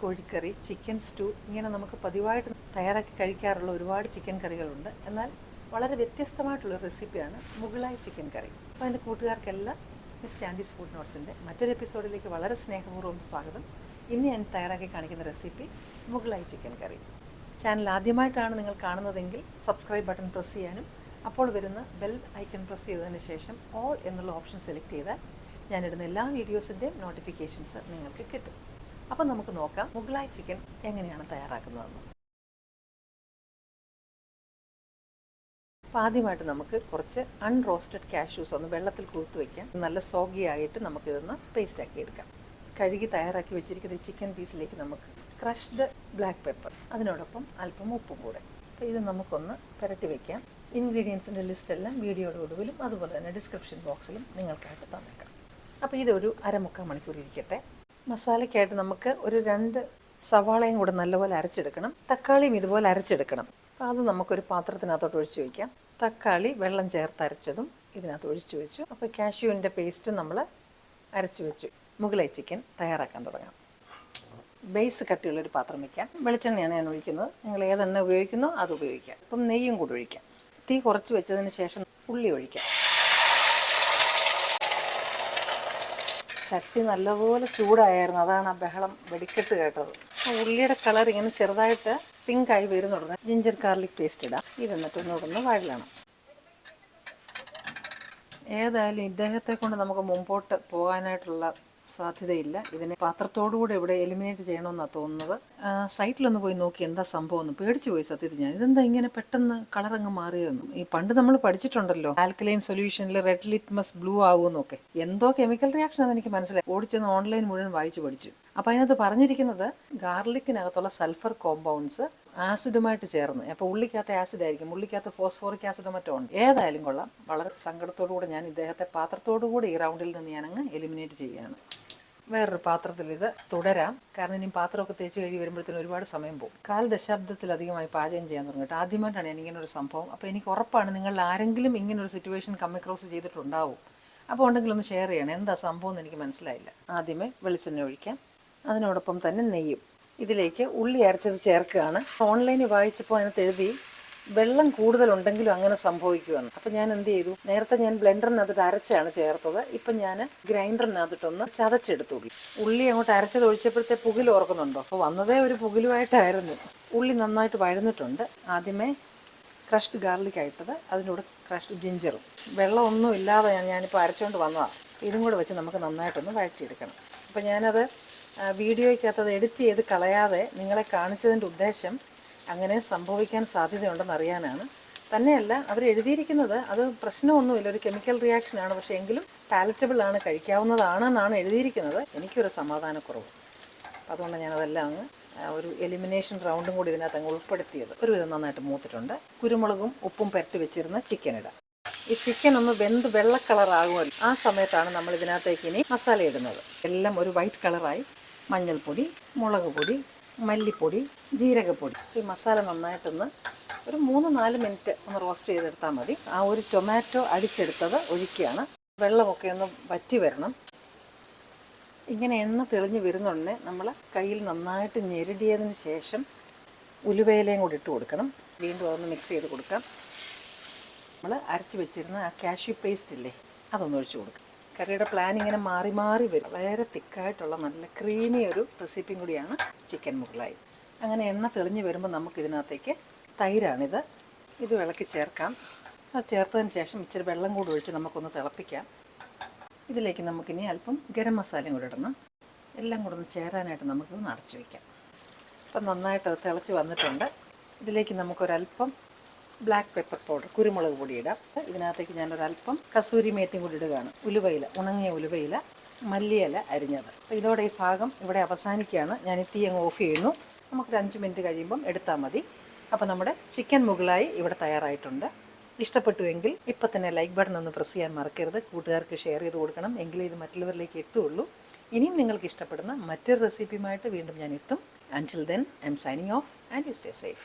കോഴിക്കറി chicken stew ഇങ്ങനെ നമുക്ക് പതിവായിട്ട് തയ്യാറാക്കി കഴിക്കാറുള്ള ഒരുപാട് ചിക്കൻ കറികളുണ്ട്. എന്നാൽ വളരെ വ്യത്യസ്തമായിട്ടുള്ള റെസിപ്പിയാണ് മുഗളായി ചിക്കൻ കറി. അപ്പോൾ എന്റെ കൂട്ടുകാർക്കെല്ലാം മിസ് ചാൻഡീസ് ഫുഡ് നോട്ട്സിന്റെ മറ്റൊരു എപ്പിസോഡിലേക്ക് വളരെ സ്നേഹപൂർവം സ്വാഗതം. ഇന്ന് ഞാൻ തയ്യാറാക്കി കാണിക്കുന്ന recipe Mughlai chicken curry. Channel ആദ്യമായിട്ടാണ് നിങ്ങൾ കാണുന്നതെങ്കിൽ സബ്സ്ക്രൈബ് ബട്ടൺ പ്രസ് ചെയ്യാനും അപ്പോൾ വരുന്ന ബെൽ ഐക്കൺ പ്രസ് ചെയ്തതിന് ശേഷം ഓൾ എന്നുള്ള ഓപ്ഷൻ സെലക്ട് ചെയ്താൽ ഞാനിടുന്ന എല്ലാ വീഡിയോസിന്റെയും നോട്ടിഫിക്കേഷൻസ് നിങ്ങൾക്ക് കിട്ടും. അപ്പം നമുക്ക് നോക്കാം മുഗളായി ചിക്കൻ എങ്ങനെയാണ് തയ്യാറാക്കുന്നതെന്ന്. അപ്പോൾ ആദ്യമായിട്ട് നമുക്ക് കുറച്ച് അൺറോസ്റ്റഡ് കാഷ്യൂസ് ഒന്ന് വെള്ളത്തിൽ കുതിർത്ത് വയ്ക്കാം നല്ല സോഗി ആയിട്ട് നമുക്കിതൊന്ന് പേസ്റ്റാക്കി എടുക്കാം. കഴുകി തയ്യാറാക്കി വെച്ചിരിക്കുന്ന ചിക്കൻ പീസിലേക്ക് നമുക്ക് ക്രഷ്ഡ് ബ്ലാക്ക് പെപ്പർ അതിനോടൊപ്പം അല്പം ഉപ്പും കൂടെ. അപ്പോൾ ഇത് നമുക്കൊന്ന് പുരട്ടി വയ്ക്കാം ഇൻഗ്രീഡിയൻസിന്റെ ലിസ്റ്റെല്ലാം വീഡിയോയുടെ ഒടുവിലും അതുപോലെ തന്നെ ഡിസ്ക്രിപ്ഷൻ ബോക്സിലും നിങ്ങൾക്കായിട്ട് തന്നേക്കാം. അപ്പോൾ ഇതൊരു അരമുക്കാൽ മണിക്കൂർ ഇരിക്കട്ടെ. മസാലയ്ക്കായിട്ട് നമുക്ക് ഒരു രണ്ട് സവാളയും കൂടെ നല്ലപോലെ അരച്ചെടുക്കണം. തക്കാളിയും ഇതുപോലെ അരച്ചെടുക്കണം. അത് നമുക്കൊരു പാത്രത്തിനകത്തോട്ട് ഒഴിച്ച് വയ്ക്കാം തക്കാളി വെള്ളം ചേർത്ത് അരച്ചതും ഇതിനകത്ത് ഒഴിച്ചു വെച്ചു. അപ്പോൾ കാഷ്യൂവിന്റെ പേസ്റ്റും നമ്മൾ അരച്ചു വെച്ചു. മുകളെ ചിക്കൻ തയ്യാറാക്കാൻ തുടങ്ങാം. ബേസ് കട്ടിയുള്ളൊരു പാത്രം വയ്ക്കാം വെളിച്ചെണ്ണയാണ് ഞാൻ ഒഴിക്കുന്നത്. നിങ്ങൾ ഏതെണ്ണ ഉപയോഗിക്കുന്നോ അത് ഉപയോഗിക്കാം. ഇപ്പം നെയ്യും കൂടി ഒഴിക്കാം. തീ കുറച്ച് വെച്ചതിന് ശേഷം ഉള്ളി ഒഴിക്കാം. ചട്ടി നല്ലപോലെ ചൂടായിരുന്നു. അതാണ് ആ ബഹളം വെടിക്കെട്ട് കേട്ടത്. ഉള്ളിയുടെ കളർ ഇങ്ങനെ ചെറുതായിട്ട് പിങ്ക് ആയി വരുന്നുണ്ട് ജിഞ്ചർ ഗാർലിക് പേസ്റ്റ് ഇടാം. ഇത് എന്നിട്ട് ഒന്നുകൂടെ വഴലണം. ഏതായാലും ഇദ്ദേഹത്തെ കൊണ്ട് നമുക്ക് മുമ്പോട്ട് പോകാനായിട്ടുള്ള സാധ്യതയില്ല. ഇതിനെ പാത്രത്തോടുകൂടെ ഇവിടെ എലിമിനേറ്റ് ചെയ്യണമെന്നാണ് തോന്നുന്നത്. സൈറ്റിലൊന്ന് പോയി നോക്കി എന്താ സംഭവം എന്ന് പേടിച്ചു പോയി സത്യത്തിൽ ഞാൻ. ഇതെന്താ ഇങ്ങനെ പെട്ടെന്ന് കളർ അങ്ങ് മാറിയതെന്ന്? ഈ പണ്ട് നമ്മൾ പഠിച്ചിട്ടുണ്ടല്ലോ ആൽക്കലൈൻ സൊല്യൂഷനിൽ റെഡ് ലിറ്റ്മസ് ബ്ലൂ ആവുമെന്നൊക്കെ. എന്തോ കെമിക്കൽ റിയാക്ഷൻ ആണെന്ന് എനിക്ക് മനസ്സിലായി. ഓടിച്ചെന്ന് ഓൺലൈൻ മുഴുവൻ വായിച്ചു പഠിച്ചു. അപ്പൊ അതിനകത്ത് പറഞ്ഞിരിക്കുന്നത് ഗാർലിക്കിനകത്തുള്ള സൾഫർ കോമ്പൗണ്ട്സ് ആസിഡുമായിട്ട് ചേർന്ന്. അപ്പൊ ഉള്ളിക്കകത്ത് ആസിഡ് ആയിരിക്കും ഉള്ളിക്കകത്ത് ഫോസ്ഫോറിക് ആസിഡോ മറ്റോ ഉണ്ട്. ഏതായാലും കൊള്ളാം. വളരെ സങ്കടത്തോടു കൂടെ ഞാൻ ഇദ്ദേഹത്തെ പാത്രത്തോടു കൂടെ ഈ റൗണ്ടിൽ നിന്ന് ഞാൻ അങ്ങ് എലിമിനേറ്റ് ചെയ്യുകയാണ്. വേറൊരു പാത്രത്തിൽ ഇത് തുടരാം. കാരണം ഇനി പാത്രമൊക്കെ തേച്ച് കഴുകി വരുമ്പോഴത്തേനും ഒരുപാട് സമയം പോകും. കാൽ ദശാബ്ദത്തിലധികമായി പാചകം ചെയ്യാൻ തുടങ്ങിയിട്ട് ആദ്യമായിട്ടാണ് ഞാൻ ഇങ്ങനൊരു സംഭവം. അപ്പോൾ എനിക്ക് ഉറപ്പാണ് നിങ്ങൾ ആരെങ്കിലും ഇങ്ങനെ ഒരു സിറ്റുവേഷൻ കമ്മി ക്രോസ് ചെയ്തിട്ടുണ്ടാവും. അപ്പോൾ ഉണ്ടെങ്കിൽ ഒന്ന് ഷെയർ ചെയ്യണം. എന്താ സംഭവം എന്ന് എനിക്ക് മനസ്സിലായില്ല. ആദ്യമേ വെളിച്ചെണ്ണ ഒഴിക്കാം. അതിനോടൊപ്പം തന്നെ നെയ്യും. ഇതിലേക്ക് ഉള്ളി അരച്ചത് ചേർക്കുകയാണ്. ഓൺലൈനിൽ വായിച്ചപ്പോൾ അതിനകത്ത് എഴുതി വെള്ളം കൂടുതലുണ്ടെങ്കിലും അങ്ങനെ സംഭവിക്കുമെന്ന് അപ്പം ഞാൻ എന്ത് ചെയ്തു? നേരത്തെ ഞാൻ ബ്ലെൻഡറിനകത്തിട്ട് അരച്ചാണ് ചേർത്തത്. ഇപ്പം ഞാൻ ഗ്രൈൻഡറിനകത്തിട്ടൊന്ന് ചതച്ചെടുത്തു. ഉള്ളി അങ്ങോട്ട് അരച്ചത് ഒഴിച്ചപ്പോഴത്തെ പുകിൽ ഓർക്കുന്നുണ്ടോ? അപ്പോൾ വന്നതേ ഒരു പുകിലുമായിട്ടായിരുന്നു. ഉള്ളി നന്നായിട്ട് വഴന്നിട്ടുണ്ട്. ആദ്യമേ ക്രഷ്ഡ് ഗാർലിക് ആയിട്ടത് അതിനോട് ക്രഷ്ഡ് ജിഞ്ചറും വെള്ളമൊന്നും ഇല്ലാതെ ഞാനിപ്പോൾ അരച്ചുകൊണ്ട് വന്നതാണ് ഇതും കൂടെ വെച്ച് നമുക്ക് നന്നായിട്ടൊന്ന് വഴറ്റിയെടുക്കണം. അപ്പോൾ ഞാനത് വീഡിയോയ്ക്കകത്ത് അത് എഡിറ്റ് ചെയ്ത് കളയാതെ നിങ്ങളെ കാണിച്ചതിന്റെ ഉദ്ദേശം അങ്ങനെ സംഭവിക്കാൻ സാധ്യതയുണ്ടെന്ന് അറിയാനാണ്. തന്നെയല്ല അവർ എഴുതിയിരിക്കുന്നത് അത് പ്രശ്നമൊന്നുമില്ല ഒരു കെമിക്കൽ റിയാക്ഷൻ ആണ് പക്ഷേ എങ്കിലും പാലറ്റബിൾ ആണ് കഴിക്കാവുന്നതാണെന്നാണ് എഴുതിയിരിക്കുന്നത്. എനിക്കൊരു സമാധാനക്കുറവ്. അതുകൊണ്ട് ഞാനതെല്ലാം അങ്ങ് ഒരു എലിമിനേഷൻ റൗണ്ടും കൂടി ഇതിനകത്ത് അങ്ങ് ഉൾപ്പെടുത്തിയത്. ഒരുവിധം നന്നായിട്ട് മൂത്തിട്ടുണ്ട്. കുരുമുളകും ഉപ്പും പരട്ടി വെച്ചിരുന്ന ചിക്കൻ ഇടാം. ഈ ചിക്കൻ ഒന്ന് വെന്ത് വെള്ള കളറാകുമല്ലോ ആ സമയത്താണ് നമ്മൾ ഇതിനകത്തേക്ക് ഇനി മസാല ഇടുന്നത്. എല്ലാം ഒരു വൈറ്റ് കളറായി മഞ്ഞൾപ്പൊടി മുളക് പൊടി മല്ലിപ്പൊടി ജീരകപ്പൊടി. ഈ മസാല നന്നായിട്ടൊന്ന് ഒരു മൂന്ന് നാല് മിനിറ്റ് ഒന്ന് റോസ്റ്റ് ചെയ്തെടുത്താൽ മതി. ആ ഒരു ടൊമാറ്റോ അടിച്ചെടുത്തത് ഒഴിക്കുകയാണ്. വെള്ളമൊക്കെ ഒന്ന് വറ്റി വരണം. ഇങ്ങനെ എണ്ണ തെളിഞ്ഞ് വരുന്നുടനെ നമ്മൾ കയ്യിൽ നന്നായിട്ട് ഞെരടിയതിന് ശേഷം ഉലുവയിലയും കൂടി ഇട്ട് കൊടുക്കണം. വീണ്ടും അതൊന്ന് മിക്സ് ചെയ്ത് കൊടുക്കാം. നമ്മൾ അരച്ച് വെച്ചിരുന്ന ആ കാഷ്യൂ പേസ്റ്റ് ഇല്ലേ അതൊന്ന് ഒഴിച്ചു കൊടുക്കാം. കറിയുടെ പ്ലാൻ ഇങ്ങനെ മാറി മാറി വരും. വളരെ തിക്കായിട്ടുള്ള നല്ല ക്രീമി ഒരു റെസിപ്പിയും കൂടിയാണ് ചിക്കൻ മുകളായി അങ്ങനെ എണ്ണ തെളിഞ്ഞ് വരുമ്പോൾ നമുക്കിതിനകത്തേക്ക് തൈരാണിത്. ഇത് വിളക്കി ചേർക്കാം. അത് ചേർത്തതിന് ശേഷം ഇച്ചിരി വെള്ളം കൂടി ഒഴിച്ച് നമുക്കൊന്ന് തിളപ്പിക്കാം. ഇതിലേക്ക് നമുക്കിനി അല്പം ഗരം മസാലയും കൂടി ഇടണം. എല്ലാം കൂടെ ഒന്ന് ചേരാനായിട്ട് നമുക്കൊന്ന് അടച്ചു വയ്ക്കാം അപ്പം നന്നായിട്ട് അത് തിളച്ച് വന്നിട്ടുണ്ട്. ഇതിലേക്ക് നമുക്കൊരല്പം ബ്ലാക്ക് പെപ്പർ പൗഡർ കുരുമുളക് പൊടി ഇടാം. ഇതിനകത്തേക്ക് ഞാനൊരല്പം കസൂരി മേത്തിയും കൂടി ഇടുകയാണ്. ഉലുവയില ഉണങ്ങിയ ഉലുവയില മല്ലിയില അരിഞ്ഞത്. അപ്പോൾ ഇതോടെ ഈ ഭാഗം ഇവിടെ അവസാനിക്കുകയാണ്. ഞാൻ ഈ തീ അങ്ങ് ഓഫ് ചെയ്യുന്നു. നമുക്കൊരു അഞ്ച് മിനിറ്റ് കഴിയുമ്പം എടുത്താൽ മതി. അപ്പോൾ നമ്മുടെ ചിക്കൻ മുകളായി ഇവിടെ തയ്യാറായിട്ടുണ്ട്. ഇഷ്ടപ്പെട്ടുവെങ്കിൽ ഇപ്പം തന്നെ ലൈക്ക് ബട്ടൺ ഒന്ന് പ്രസ് ചെയ്യാൻ മറക്കരുത്. കൂട്ടുകാർക്ക് ഷെയർ ചെയ്ത് കൊടുക്കണം. എങ്കിലേ ഇത് മറ്റുള്ളവരിലേക്ക് എത്തുള്ളൂ ഇനിയും നിങ്ങൾക്ക് ഇഷ്ടപ്പെടുന്ന മറ്റൊരു റെസിപ്പിയുമായിട്ട് വീണ്ടും ഞാൻ എത്തും. Until then I'm signing off and you stay safe